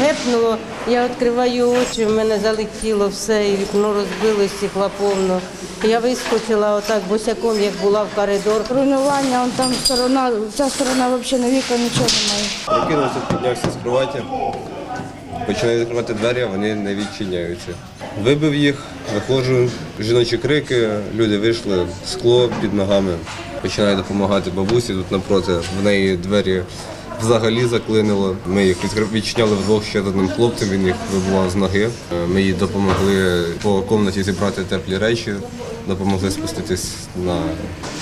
гепнуло. Я відкриваю очі, в мене залетіло все, і вікно розбилось, стекла повно. Я вискочила отак босяком, як була в коридор. Руйнування, он там сторона, ця сторона взагалі на вікна нічого немає. Прокинувся, піднявся з кроваті, починаю відкривати двері, а вони не відчиняються. Вибив їх, виходжу, жіночі крики, люди вийшли, скло під ногами. Починаю допомагати бабусі тут напроти. В неї двері взагалі заклинило. Ми їх відчиняли вдвох ще з одним хлопцем, він їх вибував з ноги. Е, Ми їй допомогли по кімнаті зібрати теплі речі, допомогли спуститись на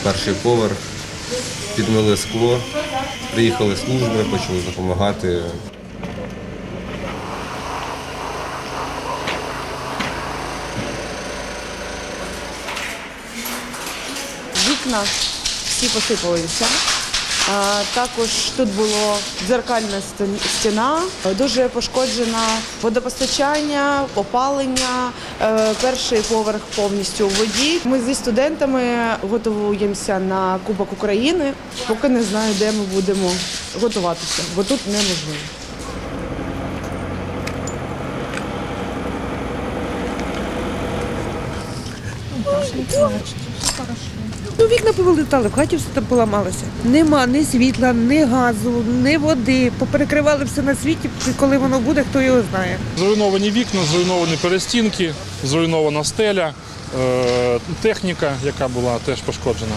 перший поверх. Підмили скло, приїхали служби, почали допомагати. Вікна всі посипалися. Також тут було дзеркальна стіна, дуже пошкоджена водопостачання, опалення, е, перший поверх повністю у воді. Ми зі студентами готуємося на Кубок України. Поки не знаю, де ми будемо готуватися, бо тут неможливо. Ну, вікна повилітали, в хаті все там поламалося. Нема ні світла, ні газу, ні води. Поперекривали все на світі, коли воно буде, хто його знає. Зруйновані вікна, зруйновані перестінки, зруйнована стеля, е, техніка, яка була теж пошкоджена.